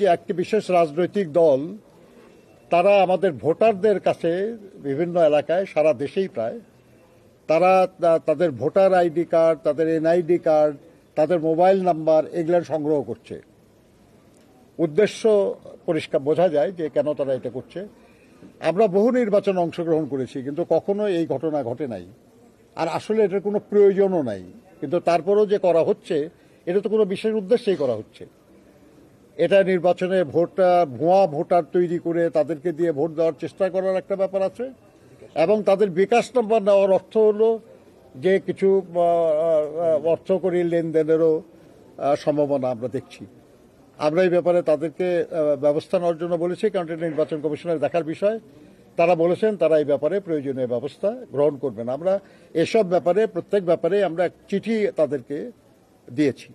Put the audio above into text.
যে একটি বিশেষ রাজনৈতিক দল, তারা আমাদের ভোটারদের কাছে বিভিন্ন এলাকায়, সারা দেশেই প্রায়, তারা তাদের ভোটার আইডি কার্ড, তাদের এনআইডি কার্ড, তাদের মোবাইল নাম্বার এগুলো সংগ্রহ করছে। উদ্দেশ্য পরিষ্কার, বোঝা যায় যে কেন তারা এটা করছে। আমরা বহু নির্বাচনে অংশগ্রহণ করেছি, কিন্তু কখনো এই ঘটনা ঘটে নাই। আর আসলে এটার কোনো প্রয়োজনও নাই। কিন্তু তারপরেও যে করা হচ্ছে, এটা তো কোনো বিশেষ উদ্দেশ্যেই করা হচ্ছে। এটা নির্বাচনে ভোটটা, ভুয়া ভোটার তৈরি করে তাদেরকে দিয়ে ভোট দেওয়ার চেষ্টা করার একটা ব্যাপার আছে। এবং তাদের বিকাশ নম্বর নেওয়ার অর্থ হলো যে কিছু অর্থকরী লেনদেনেরও সম্ভাবনা আমরা দেখছি। আমরা এই ব্যাপারে তাদেরকে ব্যবস্থা নেওয়ার জন্য বলেছি, কারণ এটা নির্বাচন কমিশনের দেখার বিষয়। তারা বলেছেন তারা এই ব্যাপারে প্রয়োজনীয় ব্যবস্থা গ্রহণ করবেন। আমরা এসব ব্যাপারে, প্রত্যেক ব্যাপারে আমরা চিঠি তাদেরকে দিয়েছি।